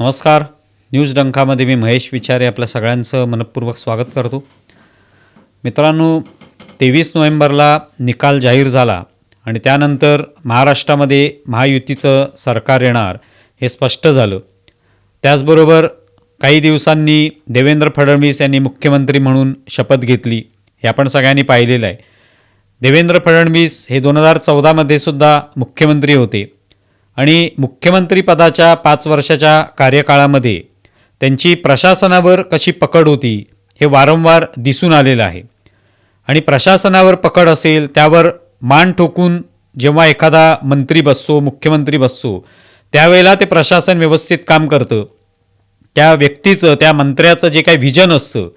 नमस्कार. न्यूज डंकामध्ये मी महेश विचारे आपल्या सगळ्यांचं मनपूर्वक स्वागत करतो. मित्रांनो तेवीस नोव्हेंबरला निकाल जाहीर झाला आणि त्यानंतर महाराष्ट्रामध्ये महायुतीचं सरकार येणार हे स्पष्ट झालं. त्याचबरोबर काही दिवसांनी देवेंद्र फडणवीस यांनी मुख्यमंत्री म्हणून शपथ घेतली हे आपण सगळ्यांनी पाहिलेलं आहे. देवेंद्र फडणवीस हे दोन हजार चौदामध्ये सुद्धा मुख्यमंत्री होते. आणि मुख्यमंत्रीपदाच्या पाच वर्षाच्या कार्यकाळामध्ये त्यांची प्रशासनावर कशी पकड होती हे वारंवार दिसून आलेलं आहे. आणि प्रशासनावर पकड असेल त्यावर मान ठोकून जेव्हा एखादा मंत्री बसतो मुख्यमंत्री बसतो त्यावेळेला ते प्रशासन व्यवस्थित काम करतं. त्या व्यक्तीचं त्या मंत्र्याचं जे काही व्हिजन असतं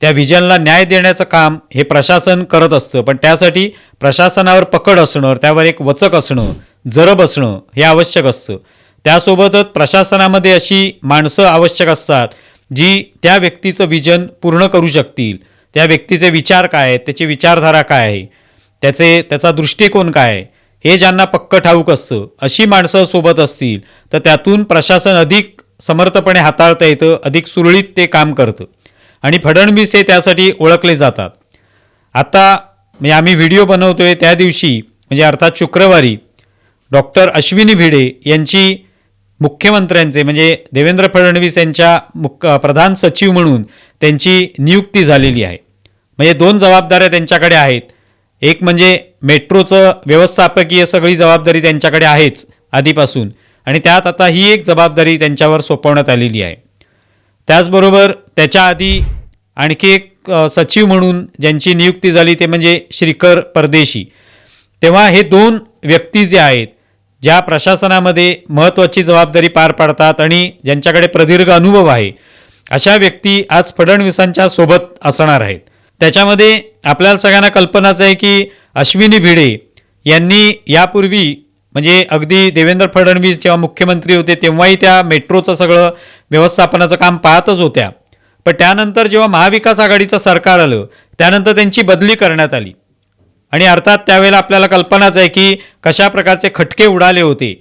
त्या व्हिजनला न्याय देण्याचं काम हे प्रशासन करत असतं. पण त्यासाठी प्रशासनावर पकड असणं त्यावर एक वचक असणं जरब असणं हे आवश्यक असतं. त्यासोबतच प्रशासनामध्ये अशी माणसं आवश्यक असतात जी त्या व्यक्तीचं विजन पूर्ण करू शकतील. त्या व्यक्तीचे विचार काय आहेत त्याची विचारधारा काय आहे त्याचे त्याचा दृष्टिकोन काय आहे हे ज्यांना पक्क ठाऊक असतं अशी माणसं सोबत असतील तर त्यातून प्रशासन अधिक समर्थपणे हाताळता येतं अधिक सुरळीत ते काम करतं. आणि फडणवीस हे त्यासाठी ओळखले जातात. आता म्हणजे आम्ही व्हिडिओ बनवतोय त्या दिवशी म्हणजे अर्थात शुक्रवारी डॉक्टर अश्विनी भिडे यांची मुख्यमंत्र्यांचे म्हणजे देवेंद्र फडणवीस यांच्या मुख्य प्रधान सचिव म्हणून त्यांची नियुक्ती झालेली आहे. म्हणजे दोन जबाबदाऱ्या त्यांच्याकडे आहेत. एक म्हणजे मेट्रोचं व्यवस्थापकीय सगळी जबाबदारी त्यांच्याकडे आहेच आधीपासून. आणि त्यात आता ही एक जबाबदारी त्यांच्यावर सोपवण्यात आलेली आहे. त्याचबरोबर त्याच्या आधी आणखी एक सचिव म्हणून ज्यांची नियुक्ती झाली ते म्हणजे श्रीकर परदेशी. तेव्हा हे दोन व्यक्ती जे आहेत ज्या प्रशासनामध्ये महत्त्वाची जबाबदारी पार पाडतात आणि ज्यांच्याकडे प्रदीर्घ अनुभव आहे अशा व्यक्ती आज फडणवीसांच्या सोबत असणार आहेत. त्याच्यामध्ये आपल्याला सगळ्यांना कल्पनाच आहे की अश्विनी भिडे यांनी यापूर्वी म्हणजे अगदी देवेंद्र फडणवीस जेव्हा मुख्यमंत्री होते तेव्हाही त्या मेट्रोचं सगळं व्यवस्थापनाचं काम पाहतच होत्या. पण त्यानंतर जेव्हा महाविकास आघाडीचं सरकार आलं त्यानंतर त्यांची बदली करण्यात आली. आणि अर्थात त्यावेळेला आपल्याला कल्पनाच आहे की कशा प्रकारचे खटके उडाले होते.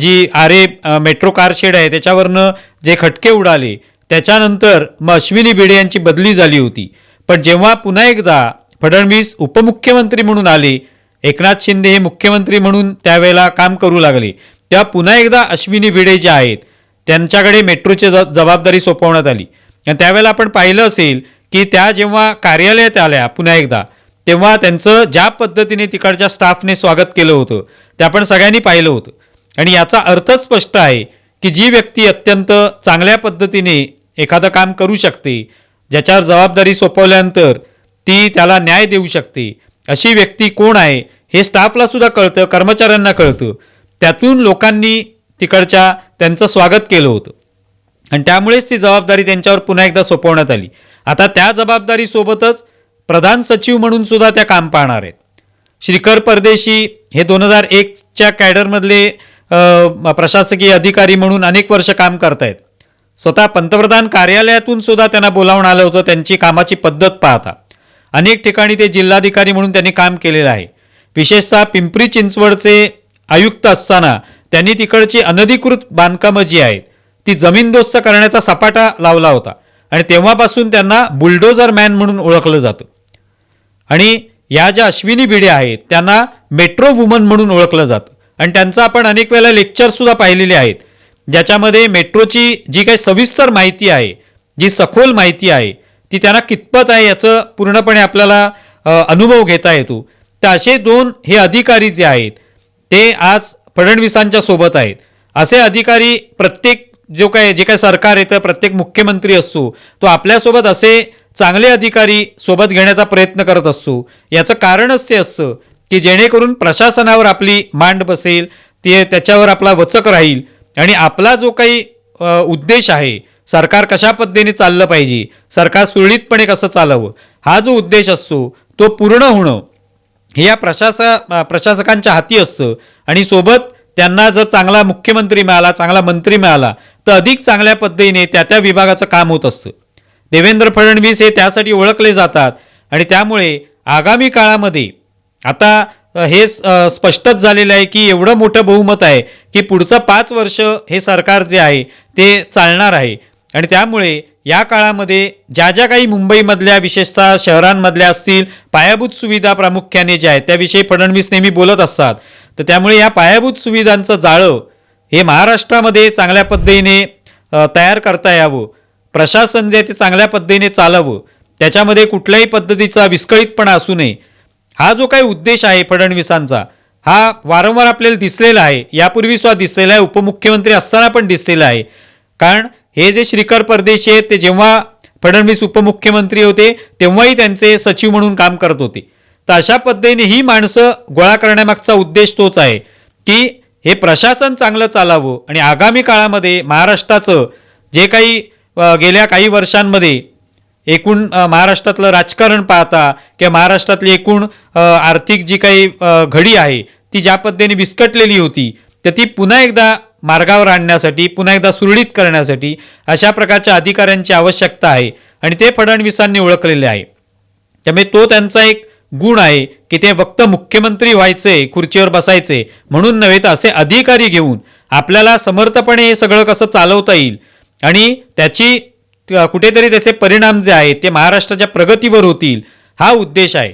जी आरे मेट्रो कारशेड आहे त्याच्यावरनं जे खटके उडाले त्याच्यानंतर मग अश्विनी भिडे यांची बदली झाली होती. पण जेव्हा पुन्हा एकदा फडणवीस उपमुख्यमंत्री म्हणून आले एकनाथ शिंदे हे मुख्यमंत्री म्हणून त्यावेळेला काम करू लागले तेव्हा पुन्हा एकदा अश्विनी भिडे जे आहेत त्यांच्याकडे मेट्रोची ज जबाबदारी सोपवण्यात आली. आणि त्यावेळेला आपण पाहिलं असेल की त्या जेव्हा कार्यालयात आल्या पुन्हा एकदा तेव्हा त्यांचं ज्या पद्धतीने तिकडच्या स्टाफने स्वागत केलं होतं ते आपण सगळ्यांनी पाहिलं होतं. आणि याचा अर्थच स्पष्ट आहे की जी व्यक्ती अत्यंत चांगल्या पद्धतीने एखादं काम करू शकते ज्याच्यावर जबाबदारी सोपवल्यानंतर ती त्याला न्याय देऊ शकते अशी व्यक्ती कोण आहे हे स्टाफला सुद्धा कळतं कर्मचाऱ्यांना कळतं. त्यातून लोकांनी तिकडच्या त्यांचं स्वागत केलं होतं. आणि त्यामुळेच ती जबाबदारी त्यांच्यावर पुन्हा एकदा सोपवण्यात आली. आता त्या जबाबदारीसोबतच प्रधान सचिव म्हणून सुद्धा त्या काम पाहणार आहेत. श्रीकर परदेशी हे दोन हजार एकच्या कॅडरमधले प्रशासकीय अधिकारी म्हणून अनेक वर्ष काम करतायत. स्वतः पंतप्रधान कार्यालयातून सुद्धा त्यांना बोलावून आलं होतं त्यांची कामाची पद्धत पाहता. अनेक ठिकाणी ते जिल्हाधिकारी म्हणून त्यांनी काम केलेलं आहे. विशेषतः पिंपरी चिंचवडचे आयुक्त असताना त्यांनी तिकडची अनधिकृत बांधकामं जी आहेत ती जमीनदोस्त करण्याचा सपाटा लावला होता. आणि तेव्हापासून त्यांना बुलडोजर मॅन म्हणून ओळखलं जातं. आणि या ज्या अश्विनी भिडे आहेत त्यांना मेट्रो वुमन म्हणून ओळखलं जातं. आणि त्यांचं आपण अनेक वेळेला लेक्चरसुद्धा पाहिलेले आहेत ज्याच्यामध्ये मेट्रोची जी काही सविस्तर माहिती आहे जी सखोल माहिती आहे ती त्यांना कितपत आहे याचं पूर्णपणे आपल्याला अनुभव घेता येतो. तर असे दोन हे अधिकारी जे आहेत ते आज फडणवीसांच्या सोबत आहेत. असे अधिकारी प्रत्येक जो काय जे काय सरकार येतं प्रत्येक मुख्यमंत्री असतो तो आपल्यासोबत असे चांगले अधिकारी सोबत घेण्याचा प्रयत्न करत असतो याचं कारणच ते असतं की जेणेकरून प्रशासनावर आपली मांड बसेल ते त्याच्यावर आपला वचक राहील आणि आपला जो काही उद्देश आहे सरकार कशा पद्धतीने चाललं पाहिजे सरकार सुरळीतपणे कसं चालावं हा जो उद्देश असतो तो पूर्ण होणं हे या प्रशास प्रशासकांच्या हाती असतं. आणि सोबत त्यांना जर चांगला मुख्यमंत्री मिळाला चांगला मंत्री मिळाला तर अधिक चांगल्या पद्धतीने त्या त्या विभागाचं काम होत असतं. देवेंद्र फडणवीस हे त्यासाठी ओळखले जातात आणि त्यामुळे आगामी काळामध्ये आता हे स्पष्टच झालेलं आहे की एवढं मोठं बहुमत आहे की पुढचं पाच वर्ष हे सरकार जे आहे ते चालणार आहे. आणि त्यामुळे या काळामध्ये ज्या ज्या काही मुंबईमधल्या विशेषतः शहरांमधल्या असतील पायाभूत सुविधा प्रामुख्याने ज्या आहेत त्याविषयी फडणवीस नेहमी बोलत असतात. तर त्यामुळे या पायाभूत सुविधांचं जाळं हे महाराष्ट्रामध्ये चांगल्या पद्धतीने तयार करता यावं. प्रशासन जे ते चांगल्या पद्धतीने चालावं. त्याच्यामध्ये कुठल्याही पद्धतीचा विस्कळीतपणा असू नये. हा जो काही उद्देश आहे फडणवीसांचा हा वारंवार आपल्याला दिसलेला आहे. यापूर्वी सुद्धा दिसलेला आहे. उपमुख्यमंत्री असताना पण दिसलेला आहे. कारण हे जे श्रीकर परदेशी आहेत ते जेव्हा फडणवीस उपमुख्यमंत्री होते तेव्हाही त्यांचे सचिव म्हणून काम करत होते. तर अशा पद्धतीने ही माणसं गोळा करण्यामागचा उद्देश तोच आहे की हे प्रशासन चांगलं चालावं आणि आगामी काळामध्ये महाराष्ट्राचं जे काही गेल्या काही वर्षांमध्ये एकूण महाराष्ट्रातलं राजकारण पाहता किंवा महाराष्ट्रातली एकूण आर्थिक जी काही घडी आहे ती ज्या पद्धतीने विस्कटलेली होती तर ती पुन्हा एकदा मार्गावर आणण्यासाठी पुन्हा एकदा सुरळीत करण्यासाठी अशा प्रकारच्या अधिकाऱ्यांची आवश्यकता आहे आणि ते फडणवीसांनी ओळखलेले आहे. त्यामुळे तो त्यांचा एक गुण आहे की ते फक्त मुख्यमंत्री व्हायचे खुर्चीवर बसायचे म्हणून नव्हे तर असे अधिकारी घेऊन आपल्याला समर्थपणे हे सगळं कसं चालवता येईल? आणि त्याची कुठेतरी त्याचे परिणाम जे आहेत ते महाराष्ट्राच्या प्रगतीवर होतील हा उद्देश आहे.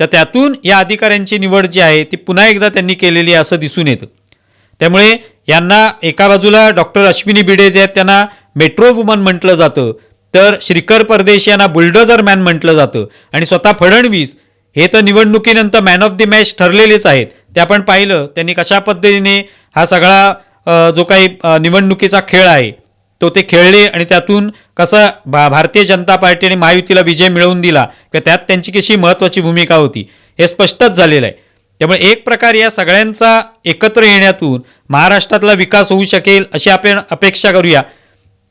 तर त्यातून या अधिकाऱ्यांची निवड जी आहे ती पुन्हा एकदा त्यांनी केलेली आहे असं दिसून येतं. त्यामुळे यांना एका बाजूला डॉक्टर अश्विनी भिडे जे आहेत त्यांना मेट्रो वुमन म्हटलं जातं तर श्रीकर परदेशी यांना बुलडोझर मॅन म्हटलं जातं आणि स्वतः फडणवीस हे तर निवडणुकीनंतर मॅन ऑफ द मॅच ठरलेलेच आहेत. ते आपण पाहिलं त्यांनी कशा पद्धतीने हा सगळा जो काही निवडणुकीचा खेळ आहे तो ते खेळले आणि त्यातून कसं भा भारतीय जनता पार्टी आणि महायुतीला विजय मिळवून दिला किंवा त्यात त्यांची कशी महत्त्वाची भूमिका होती हे स्पष्टच झालेलं आहे. त्यामुळे एक प्रकारे या सगळ्यांचा एकत्र येण्यातून महाराष्ट्रातला विकास होऊ शकेल अशी आपण अपेक्षा करूया.